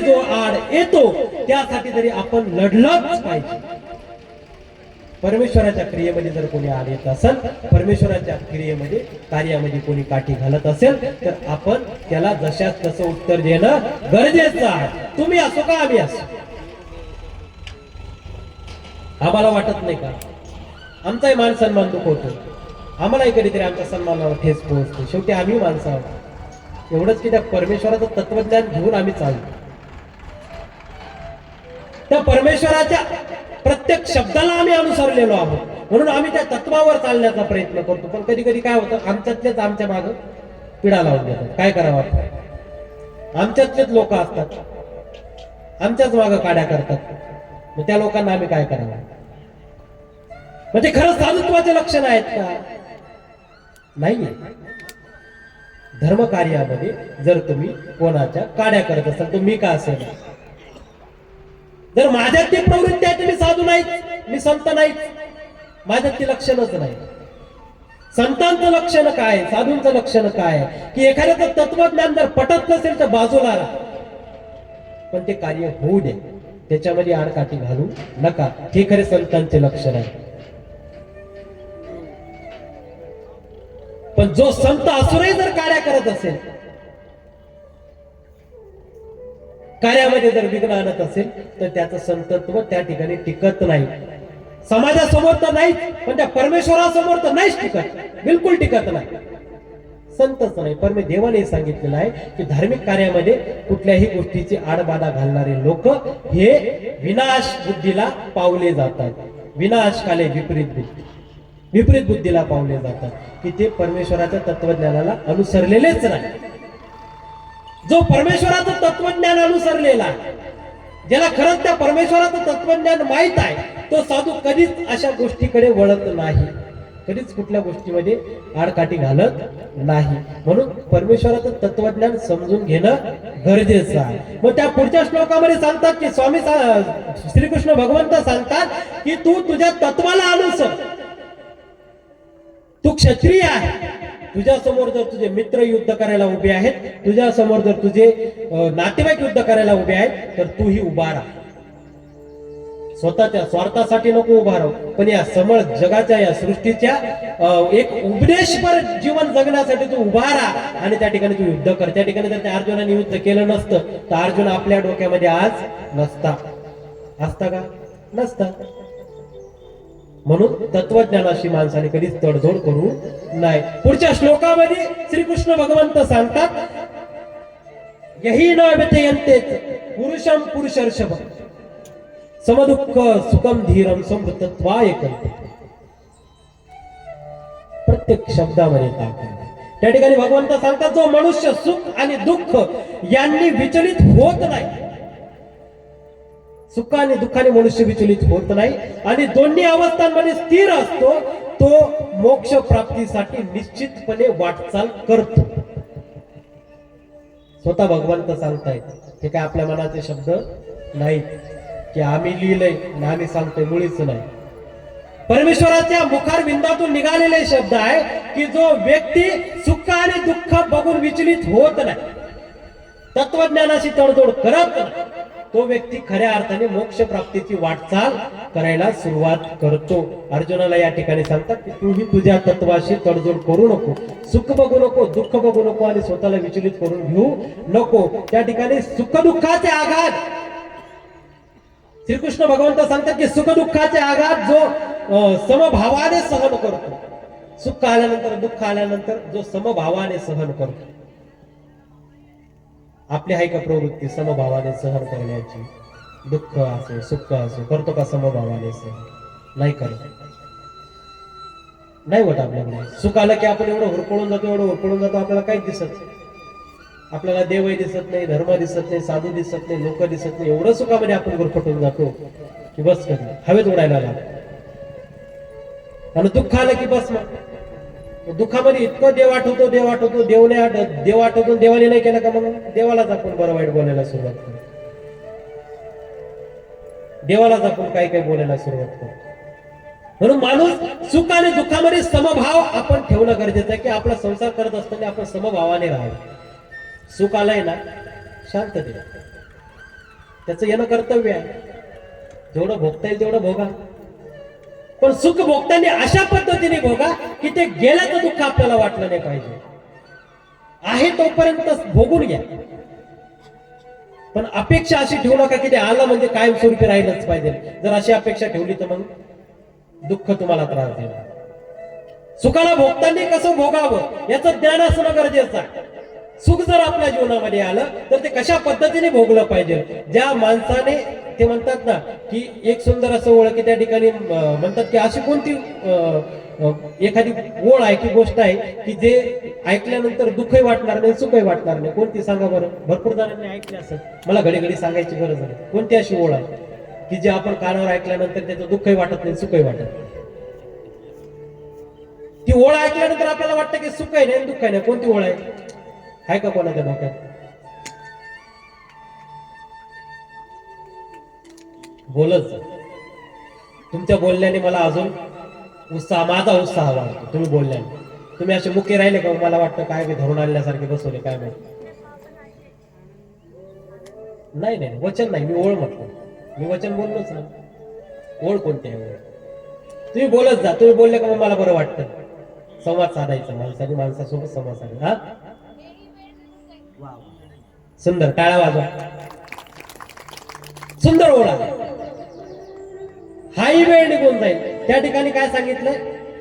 जो आड येतो त्यासाठी तरी आपण लढलंच पाहिजे. परमेश्वराच्या क्रियेमध्ये जर कोणी आड येत असेल परमेश्वराच्या क्रियेमध्ये कार्यामध्ये कोणी काठी घालत असेल तर आपण त्याला जशाच तसं उत्तर देणं गरजेचं आहे. तुम्ही असो का आम्ही असो? आम्हाला वाटत नाही का? आमचाही मान सन्मान दुखवतो आम्हालाही कधीतरी आमच्या सन्मानावर ठेस पोहोचतो. शेवटी आम्ही माणसं आहोत. एवढंच की त्या परमेश्वराचं तत्वज्ञान घेऊन आम्ही चालतो त्या परमेश्वराच्या प्रत्येक शब्दाला आम्ही अनुसरलेलो आहोत. म्हणून आम्ही त्या तत्वावर चालण्याचा प्रयत्न करतो. पण कधी कधी काय होतं? आमच्यातलेच आमच्या माग पिढा लावून देतात. काय करावं आमच्यातलेच लोक असतात. आमच्याच माग काड्या करतात. मग त्या लोकांना आम्ही काय करावं? म्हणजे खरं साधुत्वाचे लक्षण आहेत का? नाही धर्म कार्यामध्ये जर तुम्ही कोणाच्या काड्या करत असाल तुम्ही मी का असेल? जर माझ्यात ती प्रवृत्ती आहे तर मी साधू नाहीच मी संत नाहीच माझ्यात ती लक्षणच नाही. संतांचं लक्षण काय? साधूंचं लक्षण काय? की एखाद्याचं तत्वज्ञान जर पटत नसेल तर बाजूला राहा पण ते कार्य होऊ दे. त्याच्यामध्ये आडकाठी घालू नका. हे खरे संतांचे लक्षण आहे. पण जो संत असूनही जर कार्य करत असेल कार्यामध्ये जर विघ्न आणत असेल तर त्याचं संतत्व त्या ठिकाणी टिकत नाही. समाजासमोर तर नाही पण त्या परमेश्वरासमोर तर नाहीच टिकत. बिलकुल टिकत नाही. संतच नाही. पण मी देवाने सांगितलेलं आहे की धार्मिक कार्यामध्ये कुठल्याही गोष्टीची आडबाधा घालणारे लोक हे विनाश बुद्धीला पावले जातात. विनाश काले विपरीत बुद्धी. विपरीत बुद्धीला पावले जातात. की ते परमेश्वराच्या तत्वज्ञानाला अनुसरलेलेच नाही. जो परमेश्वराचं तत्वज्ञान अनुसरलेला ज्याला खरंच त्या परमेश्वराचं तत्वज्ञान माहीत आहे तो साधू कधीच अशा गोष्टीकडे वळत नाही. कधीच कुठल्या गोष्टीमध्ये आडकाठी घालत नाही. म्हणून परमेश्वराचं तत्वज्ञान समजून घेणं गरजेचं आहे. मग त्या पुढच्या श्लोकामध्ये सांगतात की स्वामी श्रीकृष्ण भगवंत सांगतात की तू तुझ्या तत्वाला अनुसर. तू क्षत्रिय आहे. तुझ्यासमोर जर तुझे मित्र युद्ध करायला उभे आहेत तुझ्या समोर जर तुझे नातेवाईक युद्ध करायला उभे आहेत तर तूही उभा राहा. स्वतःच्या स्वार्थासाठी नको उभा राहू पण या समळ जगाच्या या सृष्टीच्या एक उपदेशपर जीवन जगण्यासाठी तू उभा राहा आणि त्या ठिकाणी तू युद्ध कर. त्या ठिकाणी जर त्या अर्जुनाने युद्ध केलं नसतं तर अर्जुन आपल्या डोक्यामध्ये आज नसता. असता का? नसता. म्हणून तत्वज्ञानाशी माणसाने कधीच तडजोड करू नाही पुढच्या श्लोकामध्ये श्रीकृष्ण भगवंत सांगतात यही न व्यथयंतेच पुरुषम पुरुषर्षभ। समदुःख सुखम धीरम समृतत्वाय करते प्रत्येक शब्दामध्ये ताकद त्या ठिकाणी भगवंत सांगतात जो मनुष्य सुख आणि दुःख यांनी विचलित होत नाही सुख आणि दुःखाने मनुष्य विचलित होत नाही. आणि दोन्ही अवस्थांमध्ये स्थिर असतो तो मोक्ष प्राप्तीसाठी निश्चितपणे वाटचाल करतो. स्वतः भगवंत सांगतायत हे काय आपल्या मनाचे शब्द नाहीत. की आम्ही लिहिलंय आणि आम्ही सांगतोय मुळीच नाही. परमेश्वराच्या मुखार बिंदातून निघालेले शब्द आहे की जो व्यक्ती सुख आणि दुःख बघून विचलित होत नाही. तत्वज्ञानाशी तडजोड करत तो व्यक्ती खऱ्या अर्थाने मोक्ष प्राप्तीची वाटचाल करायला सुरुवात करतो. अर्जुनाला या ठिकाणी सांगतात की तूही तुझ्या तत्वाशी तडजोड करू नको. सुख बघू नको दुःख बघू नको आणि स्वतःला विचलित करून घेऊ नको. त्या ठिकाणी सुख दुःखाचे आघात. श्रीकृष्ण भगवंत सांगतात की सुख दुःखाचे आघात जो समभावाने सहन करतो. सुख आल्यानंतर दुःख आल्यानंतर जो समभावाने सहन करतो. आपली आहे का प्रवृत्ती समभावाने सहन करण्याची? दुःख असो सुख असो करतो का समभावाने सहन. नाही करत. नाही होत आपल्याकडे. सुख आलं की आपण एवढं हुरपळून जातो एवढं हुरपळून जातो आपल्याला काहीच दिसत नाही. आपल्याला देवही दिसत नाही धर्म दिसत नाही साधू दिसत नाही लोक दिसत नाही. एवढं सुखामध्ये आपण गुरफटून जातो की बस कधी? हवेत उडायला लागतो आणि दुःख आलं की बस मग. दुःखामध्ये इतकं देव आठवतो देव आठवतो देव नाही आठवत देव आठवतो देवाने नाही केलं का मग? देवालाच आपण बरं वाईट बोलायला सुरुवात करतो. देवालाच आपण काही काही बोलायला सुरुवात करतो. म्हणून माणूस सुख आणि दुःखामध्ये समभाव आपण ठेवणं गरजेचं आहे की आपला संसार करत असताना आपण समभावाने राहावं. सुख आलंय ना शांत दिला. त्याचं येणं कर्तव्य आहे. जेवढं भोगता येईल तेवढं भोगा. पण सुख भोगताना अशा पद्धतीने भोगा की ते गेल्याचं दुःख आपल्याला वाटलं नाही पाहिजे. आहे तोपर्यंत भोगून घ्या. पण अपेक्षा अशी ठेवू नका की ते आलं म्हणजे कायमस्वरूपी राहिलंच पाहिजे. जर अशी अपेक्षा ठेवली तर मग दुःख तुम्हाला त्रास देणार. सुखाला भोगताना कसं भोगावं याचं ज्ञान असणं गरजेचं आहे. सुख जर आपल्या जीवनामध्ये आलं तर ते कशा पद्धतीने भोगलं पाहिजे? ज्या माणसाने ते म्हणतात ना की एक सुंदर असं ओळख की त्या ठिकाणी म्हणतात की अशी कोणती अं, एखादी ओळ आहे की गोष्ट आहे की जे ऐकल्यानंतर दुःखही वाटणार नाही सुखही वाटणार नाही. कोणती सांगा बरं? भरपूर जणांनी ऐकले असं मला घडी घडी सांगायची गरज नाही. कोणती अशी ओळ आहे? की जे आपण कानावर ऐकल्यानंतर त्याचं दुःखही वाटत नाही सुखही वाटत नाही. ती ओळ ऐकल्यानंतर आपल्याला वाटतं की सुख आहे नाही दुःख आहे नाही. कोणती ओळ आहे? आहे का कोणाच्या डोक्यात? बोलत जा. तुमच्या बोलण्याने मला अजून उत्साह माझा उत्साह वाढतो तुम्ही बोलल्याने. तुम्ही असे मुके राहिले का हो? मला वाटतं काय मी धरून आणल्यासारखे बसवले काय माहिती. नाही नाही वचन नाही मी ओळ म्हटलं. मी वचन बोललोच ना. ओळ कोणती आहे तुम्ही बोलत जा. तुम्ही बोलले का मग मला बरं वाटतं? संवाद साधायचा माणसाने माणसासोबत संवाद साधायचा. हा? सुंदर टाळा वाजवा. सुंदर ओळा हाही वेळ निघून जाईल. त्या ठिकाणी काय सांगितलं?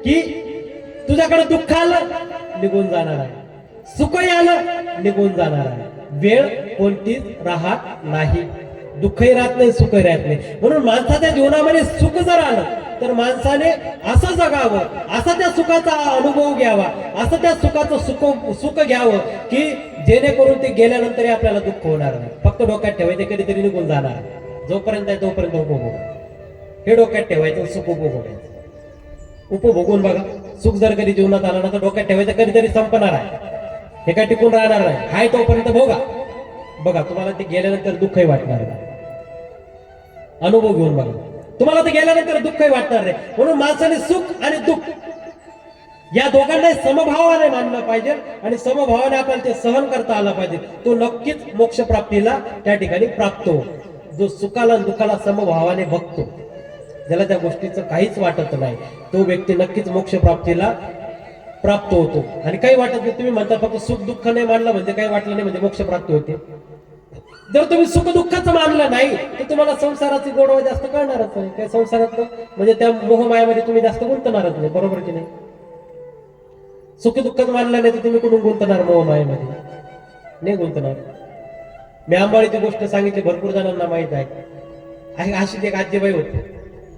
की तुझ्याकडे दुःख आलं निघून जाणार आहे. सुखही आलं निघून जाणार आहे. वेळ कोणतीच राहत नाही. दुःखही राहत नाही सुखही राहत नाही. म्हणून माणसाच्या जीवनामध्ये सुख जर आलं तर माणसाने असं जगावं असा त्या सुखाचा अनुभव घ्यावा असं त्या सुखाचं सुख सुख घ्यावं की जेणेकरून ते गेल्यानंतरही आपल्याला दुःख होणार नाही. फक्त डोक्यात ठेवायचे कधीतरी निघून जाणार. जोपर्यंत आहे तोपर्यंत उपभोग हे डोक्यात ठेवायचं सुख उपभोगायचं उपभोगून बघा. सुख जर कधी जीवनात आलं ना तर डोक्यात ठेवायचं कधीतरी संपणार आहे. हे काय टिकून राहणार नाही. हाय तोपर्यंत भोगा. बघा तुम्हाला ते गेल्यानंतर दुःखही वाटणार नाही. अनुभव घेऊन बघा. तुम्हाला ते गेल्यानंतर दुःखही वाटणार नाही. म्हणून माणसाने सुख आणि दुःख या दोघांना समभावाने मानलं पाहिजे आणि समभावाने आपल्याला ते सहन करता आलं पाहिजे. तो नक्कीच मोक्ष प्राप्तीला त्या ठिकाणी प्राप्त हो जो सुखाला आणि दुःखाला समभावाने बघतो ज्याला त्या गोष्टीचं काहीच वाटत नाही तो व्यक्ती नक्कीच मोक्ष प्राप्तीला प्राप्त होतो. आणि काही वाटत नाही तुम्ही म्हणता फक्त सुख दुःख नाही मानलं म्हणजे काही वाटलं नाही म्हणजे मोक्षप्राप्ती होते. जर तुम्ही सुख दुःखाचं मानलं नाही तर तुम्हाला संसाराची गोडवा जास्त कळणारच नाही. काय संसारात म्हणजे त्या मोहमायामध्ये तुम्ही जास्त गुंतणारच नाही. बरोबर की नाही? सुख दुःखाचं मानलं नाही तर तुम्ही कुठून गुंतणार मोहमायामध्ये? नाही गुंतणार. मी आंबाळीची गोष्ट सांगितली भरपूर जणांना माहीत आहे. अशीच एक आजीबाई होती.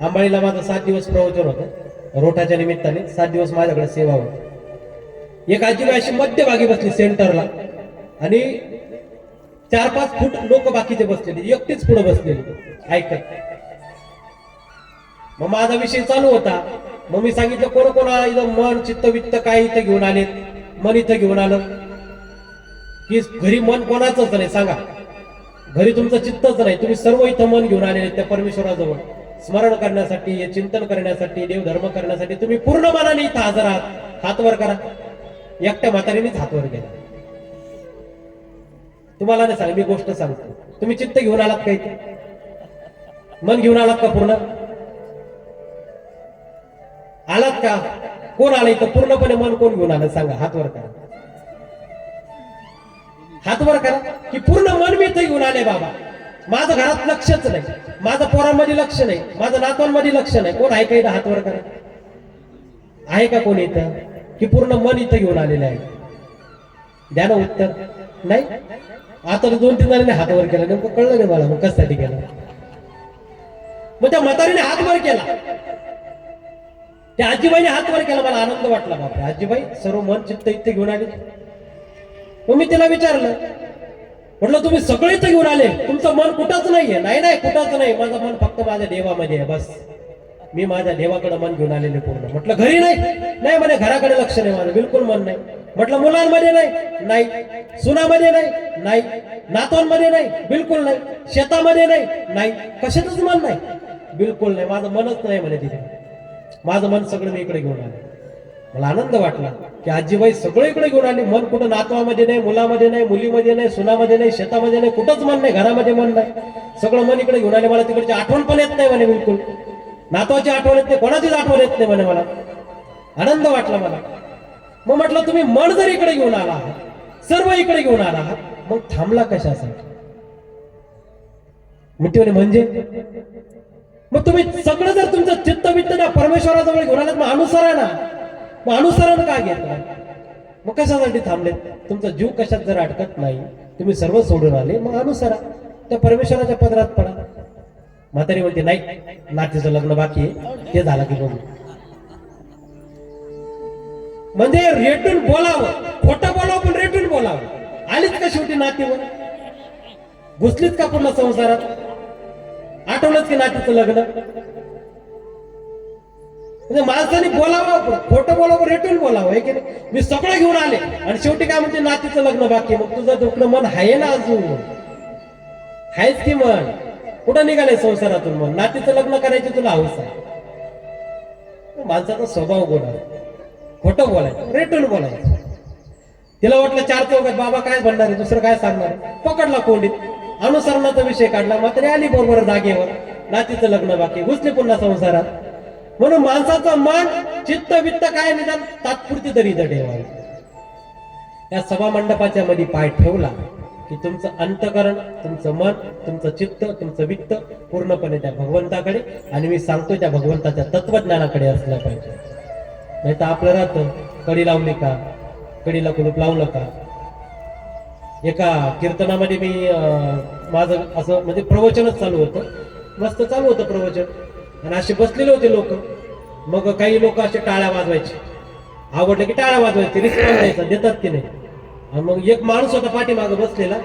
आंबाळीला माझं सात दिवस प्रवचन होतं. रोटाच्या निमित्ताने सात दिवस माझ्याकडे सेवा होती. एक आजीबाई अशी मध्यभागी बसली सेंटरला. आणि चार पाच फूट लोक बाकीचे बसलेले एकटीच पुढे बसलेले. ऐकत मग माझा विषय चालू होता. मग मी सांगितलं कोण कोण इथं? मन चित्त वित्त काय इथं घेऊन आले मन इथं घेऊन आलं. की घरी मन कोणाचंच नाही सांगा. घरी तुमचं चित्तच नाही. तुम्ही सर्व इथं मन घेऊन आलेले त्या परमेश्वराजवळ. स्मरण करण्यासाठी चिंतन करण्यासाठी देवधर्म करण्यासाठी तुम्ही पूर्ण मनाने इथं हजर आहात. हात वर करा. एकट्या म्हातारीनेच हात वर केला तुम्हाला नाही सांग मी गोष्ट सांगतो. तुम्ही चित्त घेऊन आलात का इथे? मन घेऊन आलात का पूर्ण? आलात का? कोण आलं इथं? पूर्णपणे मन कोण घेऊन आलं? सांगा हात वर करा. हात वर करा की पूर्ण मन मी इथं घेऊन आले बाबा. माझं घरात लक्षच नाही. माझं पोरांमध्ये लक्ष नाही. माझं नातवांमध्ये लक्ष नाही. कोण आहे का इथं? हात वर करा. आहे का कोण इथं? की पूर्ण मन इथं घेऊन आलेलं आहे? द्या ना उत्तर. नाही? आता दोन तीन जणांनी हात वर केला. नेमकं कळलं नाही मला मग कशासाठी केला. मग त्या म्हातारीने हात वर केला. त्या आजीबाईने हात वर केला. मला आनंद वाटला बापरे. आजीबाई सर्व मन चित्त इथे घेऊन आले. मग मी तिला विचारलं. म्हटलं तुम्ही सगळे इथे घेऊन आले. तुमचं मन कुठंच नाहीये. नाही नाही कुठंच नाही. माझं मन फक्त माझ्या देवामध्ये आहे. बस. मी माझ्या देवाकडे मन घेऊन आलेले पूर्ण. म्हटलं घरी नाही. नाही म्हणे घराकडे लक्ष नाही माझं. बिलकुल मन नाही. म्हटलं मुलांमध्ये नाही. नाही. सुनामध्ये नाही. नाही. नातवांमध्ये नाही. बिलकुल नाही. शेतामध्ये नाही. नाही. कशातच मन नाही. बिलकुल नाही. माझं मनच नाही म्हणे तिथे माझं मन सगळं मी इकडे घेऊन आलं. मला आनंद वाटला की आजीबाई सगळं इकडे घेऊन आली. मन कुठं नातवामध्ये नाही मुलामध्ये नाही मुलीमध्ये नाही सुनामध्ये नाही शेतामध्ये नाही कुठंच मन नाही घरामध्ये मन नाही. सगळं मन इकडे घेऊन आले. मला तिकडची आठवण पण येत नाही म्हणे बिलकुल. नातवाची आठवण येत नाही कोणाचीच आठवण येत नाही म्हणे मला. आनंद वाटला मला. मग म्हटलं तुम्ही मन जर इकडे घेऊन आला आहात सर्व इकडे घेऊन आला आहात मग थांबला कशासाठी? म्हणते म्हणजे मग तुम्ही सगळं जर तुमचं चित्त वित्त ना परमेश्वराजवळ घेऊन आलात मग अनुसरा मग अनुसरण का घेत मग कशासाठी थांबले तुमचा जीव कशात जर अडकत नाही तुम्ही सर्व सोडून आले मग अनुसरा. त्या परमेश्वराच्या पदरात पडा. म्हातारी म्हणते नाही नातीचं लग्न बाकी आहे. ते झालं की बघू. म्हणजे रेटून बोलावं खोटं बोलावं पण रेटून बोलावं. आलीच का शेवटी नातीवर? घुसलीच का पूर्ण संसारात? आठवलंच की नातीचं लग्न? म्हणजे माणसाने बोलावं खोटं बोलावं रेटून बोलावं हे की नाही? मी सगळं घेऊन आले आणि शेवटी काय म्हणते नातीचं लग्न बाकी मग तुझं दुखणं मन आहे ना अजून? आहेच की मन? कुठं निघाले संसारातून मग? नातीचं लग्न करायची तुला हौस आहे. माणसाचा स्वभाव बोला खोटं बोलायचं. रेटून बोलायचं. तिला वाटलं चार चौघात बाबा काय म्हणणार आहे? दुसरं काय सांगणार पकडला कोंडीत. अनुसरणाचा विषय काढला. मात्र आली बरोबर जागेवर. नातीचं लग्न बाकी घुसली पुन्हा संसारात. म्हणून माणसाचं मन चित्त वित्त काय निदान? तात्पुरती तरी इथं ठेवावी. या सभा मंडपाच्या मध्ये पाय ठेवला. की तुमचं अंतकरण तुमचं मन तुमचं चित्त तुमचं वित्त पूर्णपणे त्या भगवंताकडे आणि मी सांगतो त्या भगवंताच्या तत्वज्ञानाकडे असलं पाहिजे. नाही तर आपलं राहतं कडी लावली का कडीला कुलूप लावलं का एका कीर्तनामध्ये मी अं, माझं असं म्हणजे प्रवचनच चालू होतं. मस्त चालू होतं प्रवचन. आणि असे बसलेले होते लोक. मग काही लोक असे टाळ्या वाजवायचे. आवडलं की टाळ्या वाजवायचे. रिस्पॉन्स द्यायचा देतात की नाही? मग एक माणूस होता पाठीमागं बसलेला.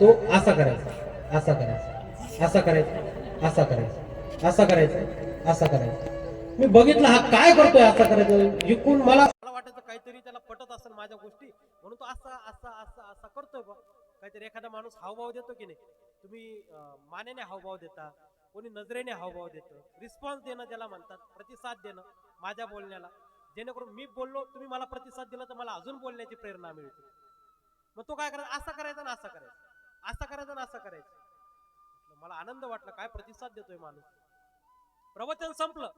तो असा करायचा असा करायचा असा करायचा असा करायचा असा करायचा असा करायचा. मी बघितलं हा काय करतोय असा करायचं? इकून मला मला वाटायचं काहीतरी त्याला पटत असेल माझ्या गोष्टी. म्हणून तो असा असा असा असा करतोय बा काहीतरी एखादा माणूस हावभाव देतो की नाही? तुम्ही मानेने हावभाव देता कोणी नजरेने हावभाव देतं रिस्पॉन्स देणं ज्याला म्हणतात प्रतिसाद देणं माझ्या बोलण्याला. जेणेकरून मी बोललो तुम्ही मला प्रतिसाद दिला तर मला अजून बोलण्याची प्रेरणा मिळते. मग तो काय करायचा? असा करायचा ना असा करायचा. असा करायचा ना असा करायचं. मला आनंद वाटला काय प्रतिसाद देतोय माणूस. प्रवचन संपलं.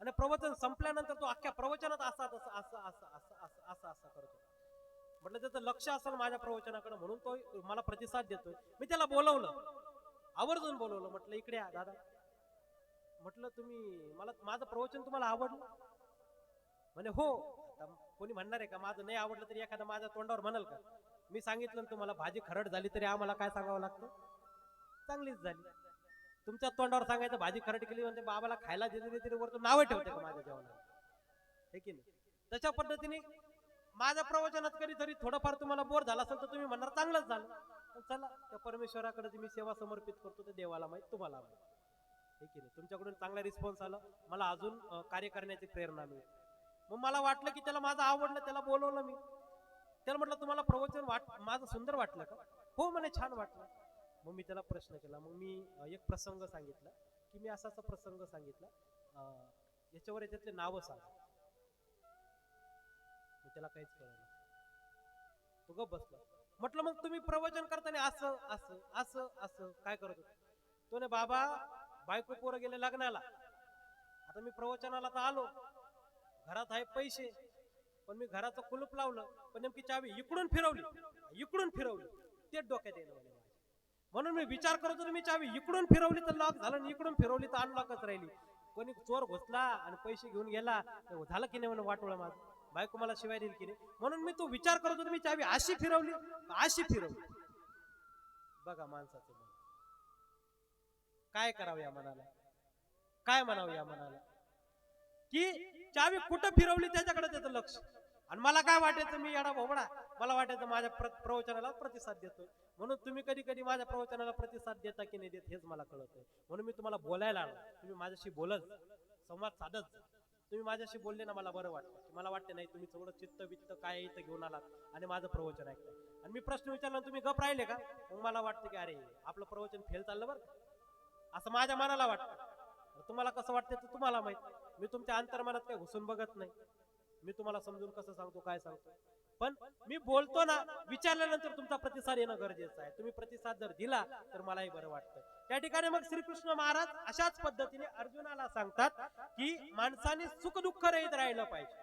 आणि प्रवचन संपल्यानंतर तो अख्ख्या प्रवचनात असा तसा असं असं असं असं असं असं करतो. म्हटलं त्याचं लक्ष असेल माझ्या प्रवचनाकडे म्हणून तो मला प्रतिसाद देतोय. मी त्याला बोलवलं. आवर्जून बोलवलं. म्हटलं इकडे या दादा. म्हटलं तुम्ही मला माझं प्रवचन तुम्हाला आवडलं? म्हणे हो. कोणी म्हणणार आहे का माझं नाही आवडलं तरी एखादा माझ्या तोंडावर म्हणाल का? मी सांगितलं ना तुम्हाला भाजी खरड झाली तरी आम्हाला काय सांगावं लागतं? चांगलीच झाली. तुमच्या तोंडावर सांगायचं भाजी खरड केली म्हणजे बाबाला खायला दिली तरी वरतून नावं ठेवते का माझ्या जेवणाला? हे की नाही? तशा पद्धतीने माझ्या प्रवचनात कधीतरी थोडंफार तुम्हाला बोर झाला असेल तर तुम्ही म्हणणार चांगलंच झालं. पण चला त्या परमेश्वराकडे जी मी सेवा समर्पित करतो ते देवाला माहीत तुम्हाला माहीत. हे की नाही? तुमच्याकडून चांगला रिस्पॉन्स आला. मला अजून कार्य करण्याची प्रेरणा मिळते. मग मला वाटलं की त्याला माझं आवडलं त्याला बोलवलं मी. त्याला म्हटलं तुम्हाला प्रवचन वाट माझं सुंदर वाटलं का? हो म्हणे छान वाटलं. मग मी त्याला प्रश्न केला. मग मी एक प्रसंग सांगितला की मी असा असा प्रसंग सांगितला. याच्यावर याच्यातले नावं सांग. त्याला काहीच कळलं नाही. तो गप बसला. म्हटलं मग तुम्ही प्रवचन करताना असं असं असं असं काय करत होते? तो ने बाबा बायको पोरं गेले लग्नाला. आता मी प्रवचनाला तर आलो. घरात आहे पैसे पण मी घराचं कुलूप लावलं पण नेमकी चावी इकडून फिरवली इकडून फिरवली. तेच डोक्यात येणं म्हणजे म्हणून मी विचार करत होतो मी चावी इकडून फिरवली तर लॉक झालं आणि इकडून फिरवली तर अनलॉकच राहिली. कोणी चोर घुसला आणि पैसे घेऊन गेला तर झालं की नाही म्हणून वाटोळं माझं. बायको मला शिवाय देईल की नाही? म्हणून मी तो विचार करत होतो मी चावी अशी फिरवली अशी फिरवली. बघा माणसाचं मन. काय करावं या मनाला? काय म्हणावं या मनाला? की चावी कुठं फिरवली त्याच्याकडे त्याचं लक्ष. आणि मला काय वाटायचं मी येडा भोबडा मला वाटायचं माझ्या प्रवचनाला प्रतिसाद देतोय. म्हणून तुम्ही कधी कधी माझ्या प्रवचनाला प्रतिसाद देता की नाही देत हेच मला कळत नाही म्हणून मी तुम्हाला बोलायला आलो. तुम्ही माझ्याशी बोलत संवाद साधत तुम्ही माझ्याशी बोलले ना मला बरं वाटतं. मला वाटतं नाही तुम्ही थोडं चित्त वित्त काय इथं घेऊन आलात आणि माझं प्रवचन ऐकलं आणि मी प्रश्न विचारला तुम्ही गप राहिले का? मग मला वाटतं की अरे आपलं प्रवचन फेल चाललं बरं असं माझ्या मनाला वाटतं. तुम्हाला कसं वाटतं ते तुम्हाला माहीत. मी तुमच्या अंतर्मनात काही घुसून बघत नाही. मी तुम्हाला समजून कसं सांगतो काय सांगतो. पण मी बोलतो ना विचारल्यानंतर तुमचा प्रतिसाद येणं गरजेचं आहे. तुम्ही प्रतिसाद जर दिला तर मलाही बरं वाटतं. त्या ठिकाणी मग श्रीकृष्ण महाराज अशाच पद्धतीने अर्जुनाला सांगतात की माणसाने सुख दुःख रहित राहिलं पाहिजे.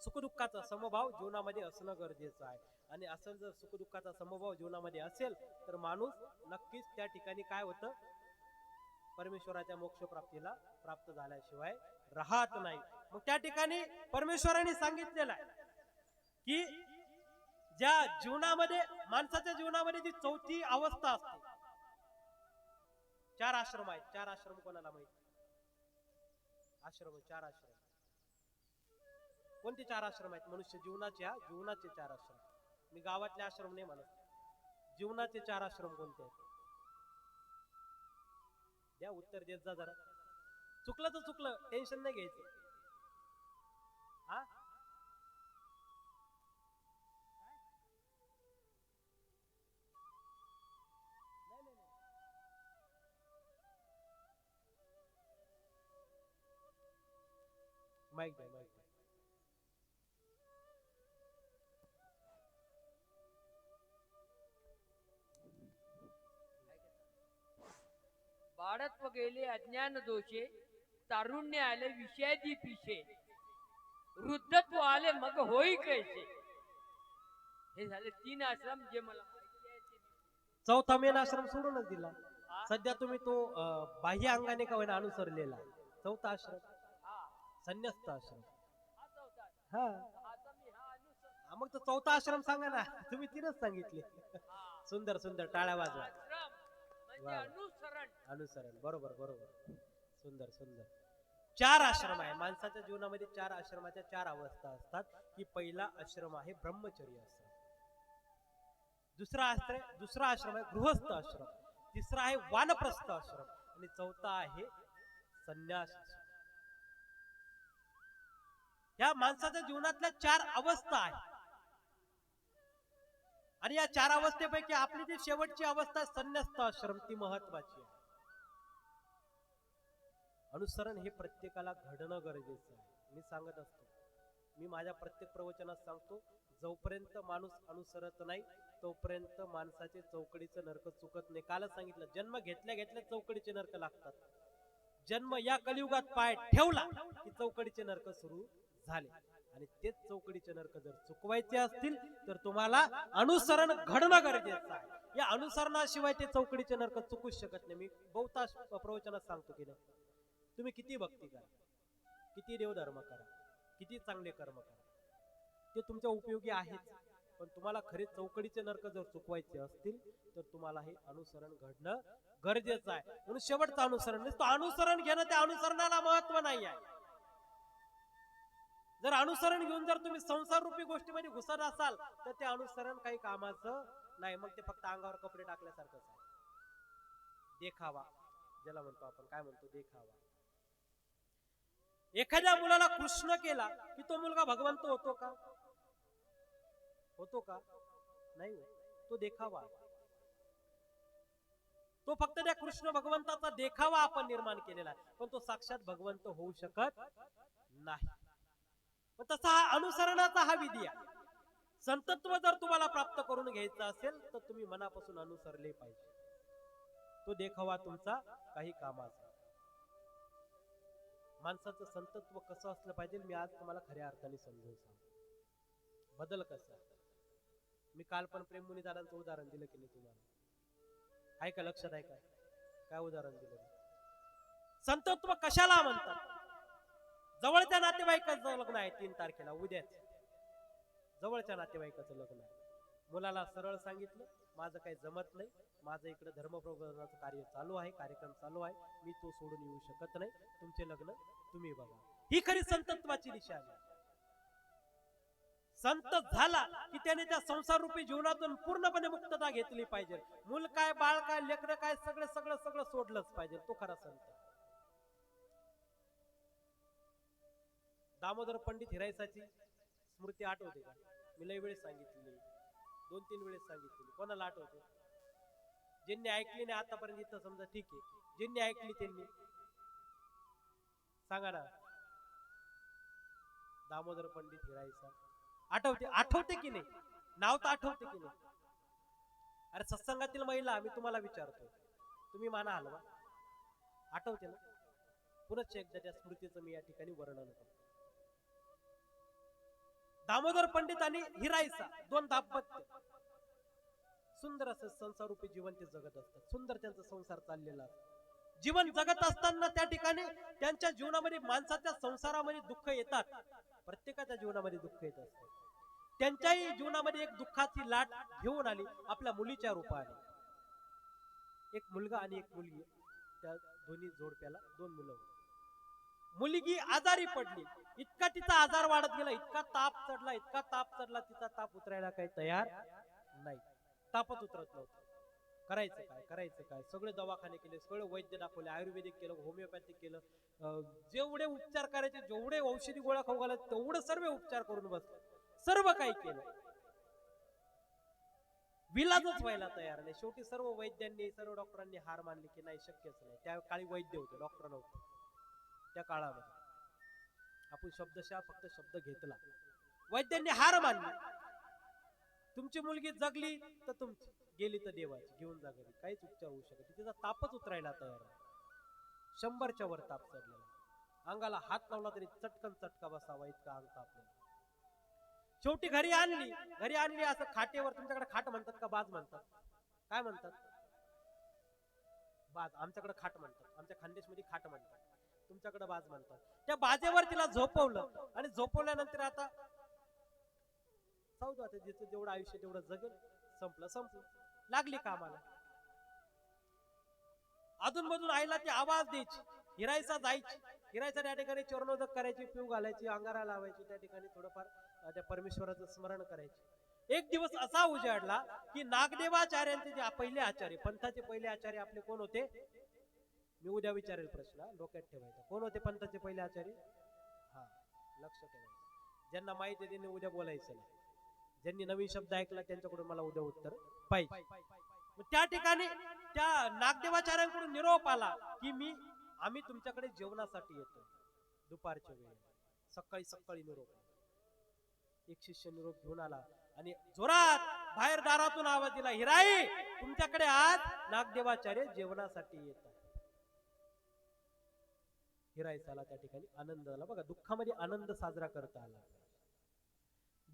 सुखदुःखाचा समभाव जीवनामध्ये असणं गरजेचं आहे. आणि असं जर सुखदुःखाचा समभाव जीवनामध्ये असेल तर माणूस नक्कीच त्या ठिकाणी काय होतं? परमेश्वराच्या मोक्ष प्राप्तीला प्राप्त झाल्याशिवाय राहत नाही. मग त्या ठिकाणी परमेश्वराने सांगितलेलं आहे की ज्या जीवनामध्ये माणसाच्या जीवनामध्ये जी चौथी अवस्था असते चार आश्रम आहेत. चार आश्रम कोणाला माहीत? आश्रम चार आश्रम. कोणते चार आश्रम आहेत? मनुष्य जीवनाचे हा जीवनाचे चार आश्रम. मी गावातले आश्रम नाही म्हणत. जीवनाचे चार आश्रम कोणते आहेत? द्या उत्तर देत जा जरा. चुकलं तर चुकलं टेन्शन नाही घ्यायचं. हा? नाही, माईक द्या. बाळत्व गेले अज्ञान दोषे तारुण्य आले विषयादी पिशे. वृद्धत्व आले मग होई कैसे? हे झाले तीन आश्रम जे मला चौथा मेन आश्रम सोडूनच दिला? सध्या तुम्ही तो बाह्य अंगाने का होईना अनुसरलेला चौथा आश्रम. हा, संन्यस्त आश्रम. हा मग तो चौथा आश्रम सांगा ना. तुम्ही तीनच सांगितले. सुंदर सुंदर टाळ्या वाजवा. अनुसरण बरोबर बरोबर. सुंदर सुंदर. चार आश्रम आहे. माणसाच्या जीवनामध्ये चार आश्रमाच्या चार अवस्था असतात की पहिला आश्रम आहे ब्रह्मचर्य आश्रम. दुसरा आश्रम दुसरा आश्रम आहे गृहस्थ आश्रम. तिसरा आहे वानप्रस्थ आश्रम. आणि चौथा आहे संन्यास या माणसाच्या जीवनातल्या चार अवस्था आहेत. आणि या चार अवस्थेपैकी आपली जी शेवटची अवस्था आहे संन्यस्त आश्रम ती महत्वाची आहे. अनुसरण हे प्रत्येकाला घडणं गरजेचं आहे. मी सांगत असतो. मी माझ्या प्रत्येक प्रवचनात सांगतो जोपर्यंत माणूस अनुसरत नाही तोपर्यंत माणसाचे चौकडीचं नरक चुकत नाही. कालच सांगितलं जन्म घेतल्या घेतल्या चौकडीचे नरक लागतात. जन्म या कलियुगात पाय ठेवला की चौकडीचे नरक सुरू झाले. आणि तेच चौकडीचे नरक जर चुकवायचे असतील तर तुम्हाला अनुसरण घडणं गरजेचं आहे. या अनुसरणाशिवाय ते चौकडीचे नरक चुकूच शकत नाही. मी बहुतांश प्रवचनात सांगतो की नाही. तुम्ही किती भक्ती करा. किती देवधर्म करा. किती चांगले कर्म करा. ते तुमच्या उपयोगी आहेच पण तुम्हाला खरे चौकडीचे नरक जर चुकवायचे असतील तर तुम्हाला हे अनुसरण घडणं गरजेचं आहे. म्हणून शेवटचं अनुसरण नुसतं अनुसरण घेणं त्या अनुसरणाला महत्त्व नाही आहे. जर अनुसरण घेऊन जर तुम्ही संसार रूपी गोष्टीमध्ये घुसत असाल तर ते अनुसरण काही कामाचं नाही. मग ते फक्त अंगावर कपडे टाकल्यासारखंच आहे. देखावा. ज्याला म्हणतो आपण काय म्हणतो? देखावा. एखाद्या मुलाला कृष्ण केला की तो मुलगा भगवंत होतो का? होतो का? नाही तो देखावा. तो फक्त त्या कृष्ण भगवंताचा देखावा आपण निर्माण केलेला आहे. पण तो साक्षात भगवंत होऊ शकत नाही. पण तसा हा अनुसरणाचा हा विधी आहे. संतत्व जर तुम्हाला प्राप्त करून घ्यायचं असेल तर तुम्ही मनापासून अनुसरले पाहिजे. तो देखावा तुमचा काही कामाचा माणसाचं संतत्व कसं असलं पाहिजे मी आज तुम्हाला खऱ्या अर्थाने समजून सांग बदल कसा मी काल पण प्रेममुनी दादांचं उदाहरण दिलं की नाही तुम्हाला? ऐका लक्षात ऐका काय उदाहरण दिलं संतत्व कशाला म्हणतात? जवळच्या नातेवाईकाचं लग्न आहे तीन तारखेला उद्याच. जवळच्या नातेवाईकाचं लग्न आहे. मुलाला सरळ सांगितलं माझं काही जमत नाही माझं इकडे धर्मप्रबोधनाचं कार्य चालू आहे कार्यक्रम चालू आहे मी तो सोडून येऊ शकत नाही तुमचे लग्न तुम्ही बघा. ही खरी संतत्वाची दिशा आहे. संत झाला की त्याने त्या संसार रूपी जीवनातून पूर्णपणे मुक्तता घेतली पाहिजे. मूल काय बाळ काय लेकर काय सगळं सगळं सगळं सोडलंच पाहिजे. तो खरा संत. दामोदर पंडित हिरायसाची स्मृती आठवते का? मी लय वेळेस सांगितलेली दोन तीन वेळेस सांगितलेली. कोणाला आठवते ज्यांनी ऐकली नाही आतापर्यंत इथं समजा ठीक आहे. ज्यांनी ऐकली त्यांनी. सांगा ना. दामोदर पंडित हिरायचा आठवते? आठवते की नाही? नाव तर आठवते की नाही? अरे सत्संगातील महिला मी तुम्हाला विचारतो तुम्ही माना हलवा. आठवते ना? पुनश्च एकदा त्या स्मृतीचं मी या ठिकाणी वर्णन करतो. दामोदर पंडित आणि हिराईचा दोन दाम्पत्य. सुंदर असं संसार रूपी जीवन ते जगत असतात. सुंदर त्यांचा संसार चाललेला जीवन जगत असताना त्या ठिकाणी त्यांच्या जीवनामध्ये माणसाच्या संसारामध्ये दुःख येतात. प्रत्येकाच्या जीवनामध्ये दुःख येत असते. त्यांच्याही जीवनामध्ये एक दुःखाची लाट घेऊन आली आपल्या मुलीच्या रूपाने. एक मुलगा आणि एक मुलगी त्या दोन्ही जोडप्याला दोन मुलं होती. मुलगी आजारी पडली. इतका तिचा आजार वाढत गेला इतका ताप चढला इतका ताप चढला तिचा ताप उतरायला काही तयार नाही. तापच उतरत नव्हतं. करायचं काय करायचं काय? सगळे दवाखाने केले सगळे वैद्य दाखवले आयुर्वेदिक केलं होमिओपॅथिक केलं. जेवढे उपचार करायचे जेवढे औषधी गोळ्या खाऊ घालत तेवढे सर्व उपचार करून बसले सर्व काही केलं. विलाजच व्हायला तयार नाही. शेवटी सर्व वैद्यांनी सर्व डॉक्टरांनी हार मानली की नाही शक्यच नाही. त्या काळी वैद्य होते डॉक्टर नव्हते. त्या काळामध्ये. आपण शब्दशः फक्त शब्द घेतला. वैद्यांनी हार मानली. तुमची मुलगी जगली तर तुमची गेली तर देवाची. घेऊन जा घरी. काहीच उपचार होऊ शकत तिचा तापच उतरायला तयार शंभरच्या वर ताप चढलेला अंगाला हात लावला तरी चटकन चटका बसावा इतका अंग तापलेला शेवटी घरी आणली. घरी आणली असं खाटेवर. तुमच्याकडे खाट म्हणतात का बाज म्हणतात? काय म्हणतात? बाज. आमच्याकडे खाट म्हणतात. आमच्या खानदेशमध्ये खाट म्हणतात. तुमच्याकडे बाज म्हणतात त्या बाजेवर तिला झोपवलं. आणि झोपवल्यानंतर आता जाऊ दे आता जिचं जेवढं आयुष्य तेवढं जगेल. संपलं संपलं. लागली कामाला. अजून मधून आईला ती आवाज द्यायची. हिरायचा जायची. हिरायचा त्या ठिकाणी चरणोदक करायची पिऊ घालायची अंगारा लावायची त्या ठिकाणी थोडंफार त्या परमेश्वराचं स्मरण करायची. एक दिवस असा उजाडला की नागदेवाचार्यांचे जे पहिले आचार्य पंथाचे पहिले आचार्य आपले कोण होते? मी उद्या विचारेल प्रश्न डोक्यात ठेवायचा. कोण होते पंथाचे पहिले आचार्य? हा लक्ष ठेवायचं. ज्यांना माहिती आहे त्यांनी उद्या बोलायचं नाही. ज्यांनी नवीन शब्द ऐकला त्यांच्याकडून मला उद्या उत्तर पाहिजे. त्या ठिकाणी त्या नागदेवाचार्यांकडून निरोप आला की मी आम्ही तुमच्याकडे जेवणासाठी येतो. दुपारच्या वेळेला सकाळी सकाळी निरोप एक शिष्य निरोप घेऊन आला आणि जोरात बाहेर दारातून आवाज दिला हिराई तुमच्याकडे आज नागदेवाचार्य जेवणासाठी येतात. हिरायचाला त्या ठिकाणी आनंद आला बघा दुःखामध्ये आनंद साजरा करता आला.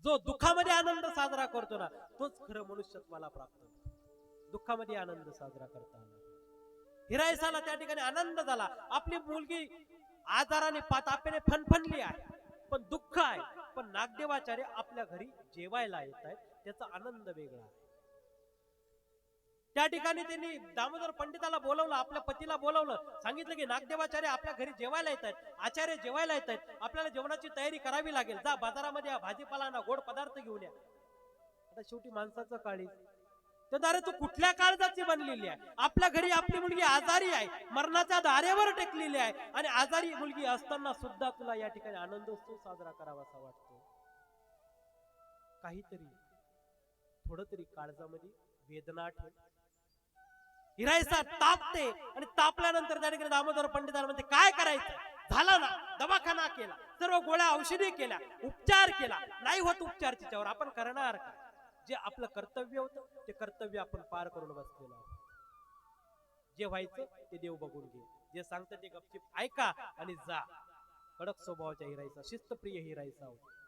जो दुःखामध्ये आनंद साजरा करतो ना तोच खरं मनुष्यत्वाला प्राप्त होतो. दुःखामध्ये आनंद साजरा करता आला. हिरायसाला त्या ठिकाणी आनंद झाला. आपली मुलगी आजाराने पातापेने फनफनली आहे. पण दुःख आहे. पण नागदेवाचार्य आपल्या घरी जेवायला येत आहेत. त्याचा आनंद वेगळा आहे. त्या ठिकाणी त्यांनी दामोदर पंडिताला बोलवलं आपल्या पतीला बोलवलं. सांगितलं की नागदेवाचार्य आपल्या घरी जेवायला येत आहेत आचार्य जेवायला येत आहेत आपल्याला जेवणाची तयारी करावी लागेल. जा बाजारामध्ये भाजीपाला ना गोड पदार्थ घेऊन या. आता शेवटी माणसाचं काळी. तर अरे तू कुठल्या काळजाची बनलेली आहे? आपल्या घरी आपली मुलगी आजारी आहे मरणाच्या दारेवर टेकलेली आहे आणि आजारी मुलगी असताना सुद्धा तुला या ठिकाणी आनंदोत्सव साजरा करावासा वाटतो. काहीतरी थोडं तरी काळजामध्ये वेदना ठेव. हिरायचा तापते आणि तापल्यानंतर त्या ठिकाणी दामोदर पंडितांना म्हणते काय करायचं? झालं ना दवाखाना केला. सर्व गोळ्या औषधी केल्या उपचार केला. नाही होत उपचार तिच्यावर. आपण करणार का? जे आपलं कर्तव्य होतं ते कर्तव्य आपण पार करून बसलेलो जे व्हायचं ते देव बघून घे. जे सांगतं ते गपचिप ऐका आणि जा. कडक स्वभावाच्या हिरायचा शिस्तप्रिय हिरायचा होता.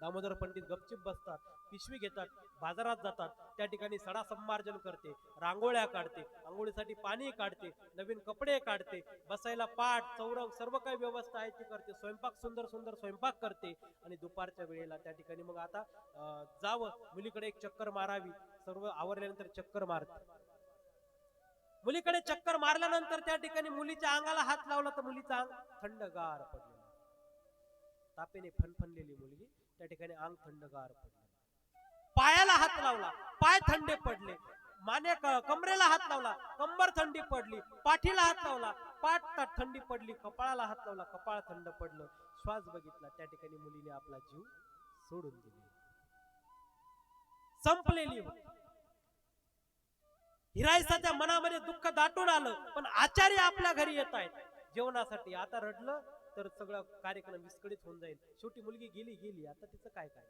दामोदर पंडित गपचिप बसतात पिशवी घेतात बाजारात जातात. त्या ठिकाणी सडा संमार्जन करते रांगोळ्या काढते आंघोळीसाठी पाणी काढते नवीन कपडे काढते बसायला पाठ चौरंग सर्व काही व्यवस्था आहे ती करते. स्वयंपाक सुंदर सुंदर स्वयंपाक करते. आणि दुपारच्या वेळेला त्या ठिकाणी मग आता जावं. मुलीकडे एक चक्कर मारावी. सर्व आवरल्यानंतर चक्कर मारते मुलीकडे चक्कर मारल्यानंतर त्या ठिकाणी मुलीच्या अंगाला हात लावला तर मुलीचा अंग थंडगार पडलेला तापेने फनफनलेली मुलगी त्या ठिकाणी अंग थंडगार पडलं. पायाला हात लावला पाय थंडे पडले. माने कमरेला हात लावला कंबर थंडी पडली पाठीला हात लावला पाठ थंडी पडली कपाळाला हात लावला कपाळ थंड पडलं. श्वास बघितला त्या ठिकाणी मुलीने आपला जीव सोडून दिला. संपलेली हिरायसाच्या मनामध्ये दुःख दाटून आलं पण आचार्य आपल्या घरी येत आहेत. जेवणासाठी आता रडलं तर सगळं कार्यक्रम विस्कळीत होऊन जाईल. शेवटी मुलगी गेली गेली. आता तिचं काय काय?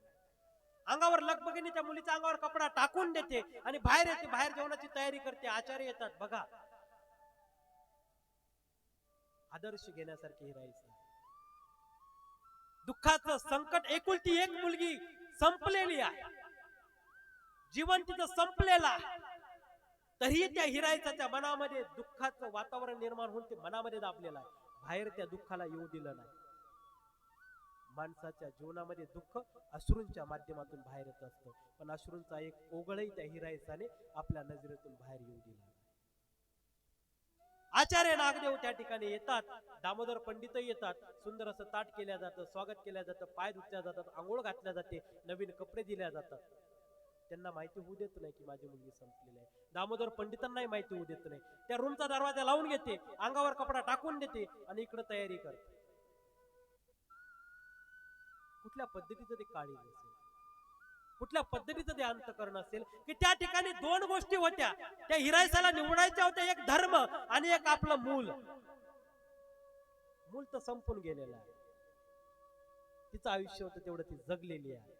अंगावर लगबगीने त्या मुलीचा अंगावर कपडा टाकून देते आणि बाहेर येते बाहेर जेवणाची तयारी करते. आचार्य येतात बघा. आदर्श घेण्यासारखे ही दुःखाचं संकट एकुलती एक मुलगी संपलेली आहे. जीवन तिचं संपलेलं आहे. तरीही त्या हिरायचा त्या मनामध्ये दुःखाचं वातावरण निर्माण होऊन ते मनामध्ये दाबलेलं आहे. बाहेर त्या दुःखाला येऊ दिलं नाही. माणसाच्या जीवनामध्ये दुःख अश्रूंच्या माध्यमातून बाहेर येत असतं. पण अश्रूंचा एक ओघळही त्या हिरायसाने आपल्या नजरेतून बाहेर येऊ दिला आचार्य नागदेव त्या ठिकाणी येतात. दामोदर पंडितही येतात. सुंदर असं ताट केल्या जातं स्वागत केल्या जातं पाय धुतल्या जातात आंघोळ घातल्या जाते नवीन कपडे दिल्या जातात. त्यांना माहिती होऊ देत नाही की माझी मुलगी संपलेली आहे. दामोदर पंडितांनाही माहिती होऊ देत नाही. त्या रूमचा दरवाजा लावून घेते अंगावर कपडा टाकून देते आणि इकडे तयारी करते. कुठल्या पद्धतीचं ते काळी असेल? कुठल्या पद्धतीचं ते अंतकरण असेल? की त्या ठिकाणी दोन गोष्टी होत्या. त्या हिरायसाला निवडायच्या होत्या एक धर्म आणि एक आपलं मूल. मूल तर संपून गेलेलं आहे. तिचं आयुष्य होतं तेवढं ती जगलेली आहे.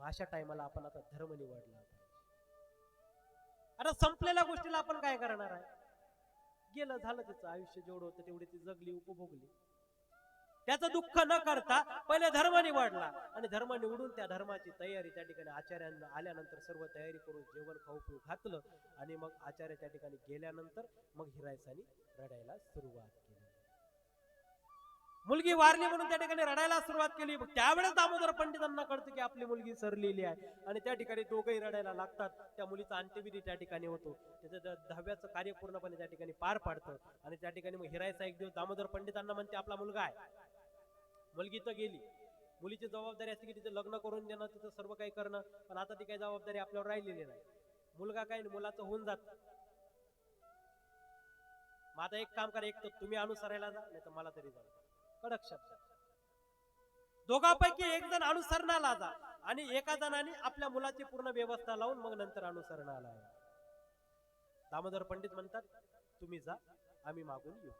अशा टायमाला आपण आता धर्म निवडला. आता संपलेल्या गोष्टीला आपण काय करणार आहे? गेलं झालं त्याचं आयुष्य जेवढं होतं तेवढी ती जगली उपभोगली. त्याचं दुःख न करता पहिले धर्म निवडला आणि धर्म निवडून त्या धर्माची तयारी त्या ठिकाणी आचार्यांना आल्यानंतर सर्व तयारी करून जेवण खाऊ पिऊ घातलं आणि मग आचार्य त्या ठिकाणी गेल्यानंतर मग हिरायसानी रडायला सुरुवात केली. मुलगी वारली म्हणून त्या ठिकाणी रडायला सुरुवात केली. त्यावेळेस दामोदर पंडितांना कळतं की आपली मुलगी सरलेली आहे. आणि त्या ठिकाणी दोघंही रडायला लागतात. त्या मुलीचा अंत्यविधी त्या ठिकाणी होतो. त्याचं दहाव्याचं कार्य पूर्णपणे त्या ठिकाणी पार पाडतं. आणि त्या ठिकाणी मग हिरायचा एक दिवस दामोदर पंडितांना म्हणते आपला मुलगा आहे. मुलगी तर गेली. मुलीची जबाबदारी असते की तिचं लग्न करून देणं तिचं सर्व काही करणं. पण आता ती काही जबाबदारी आपल्यावर राहिलेली नाही. मुलगा काय मुलाचं होऊन जात. मग एक काम करा एक तर तुम्ही अनुसरायला जा नाही तर मला तरी जा कडक शब्द. दोघांपैकी एक जण अनुसरणाला जा आणि एका जणाने आपल्या मुलाची पूर्ण व्यवस्था लावून मग नंतर अनुसरणाला दामोदर पंडित म्हणतात तुम्ही जा आम्ही मागून येऊ.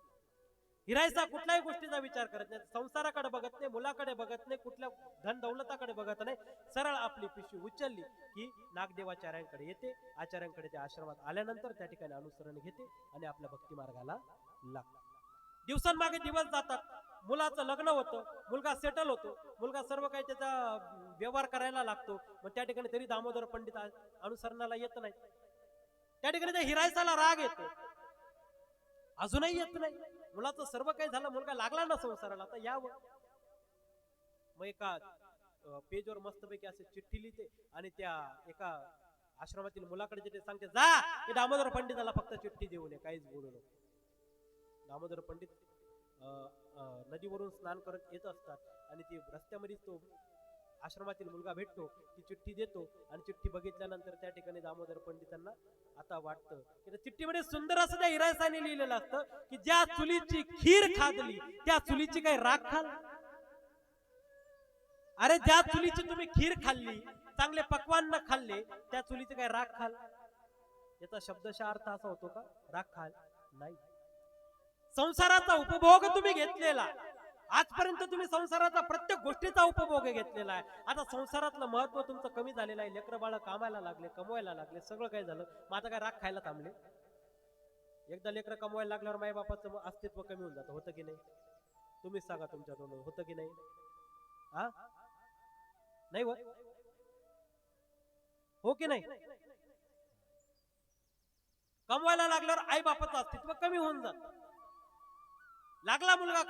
हिरायचा कुठल्याही गोष्टीचा विचार करत नाही. संसाराकडे बघत नाही मुलाकडे बघत नाही कुठल्या धन दौलताकडे बघत नाही. सरळ आपली पिशवी उचलली की नागदेवाचार्यांकडे येते. आचार्यांकडे त्या आश्रमात आल्यानंतर त्या ठिकाणी अनुसरण घेते आणि आपल्या भक्ती मार्गाला लागते. दिवसांमागे दिवस जातात. मुलाचं लग्न होतं मुलगा सेटल होतो मुलगा सर्व काही त्याचा व्यवहार करायला लागतो. मग त्या ठिकाणी तरी दामोदर पंडित अनुसरणाला येत नाही. त्या ठिकाणी त्या हिरायसाला राग येतो. अजूनही येत नाही. मुलाचं सर्व काही झालं मुलगा लागला ना संसाराला आता यावं. मग एका पेजवर मस्तपैकी असे चिठ्ठी लिहिते आणि त्या एका आश्रमातील मुलाकडे जिथे सांगते जा दामोदर पंडिताला फक्त चिठ्ठी देऊ नये काहीच बोलू नको. दामोदर पंडित नदीवरून स्नान करत येत असतात आणि ती रस्त्यामध्येच तो आश्रमातील मुलगा भेटतो ती चिठ्ठी देतो आणि चिठ्ठी बघितल्यानंतर त्या ठिकाणी दामोदर पंडितांना आता वाटतं की चिठ्ठीमध्ये सुंदर असं त्या हिरायसाने लिहिलेलं असतं की ज्या चुलीची खीर खादली त्या चुलीची काही राख खाल? अरे ज्या चुलीची तुम्ही खीर खाल्ली चांगले पकवान न खाल्ले त्या चुलीचे काय राख खाल? याचा शब्दशः अर्थ असा होतो का? राख खाल? नाही. संसाराचा उपभोग तुम्ही घेतलेला. आजपर्यंत तुम्ही संसाराचा प्रत्येक गोष्टीचा उपभोग घेतलेला आहे. आता संसारातलं महत्त्व तुमचं कमी झालेलं आहे. लेकर बाळ कामायला लागले कमवायला लागले सगळं काय झालं. मग आता काय राग खायला थांबले? एकदा लेकरं कमवायला लागल्यावर माई बापाचं मग अस्तित्व कमी होऊन जातं. होतं की नाही? तुम्हीच सांगा तुमच्या तोंडून होतं की नाही? हा नाही हो की नाही? कमवायला लागल्यावर आई बापाचं अस्तित्व कमी होऊन जातं. लागला मुलगा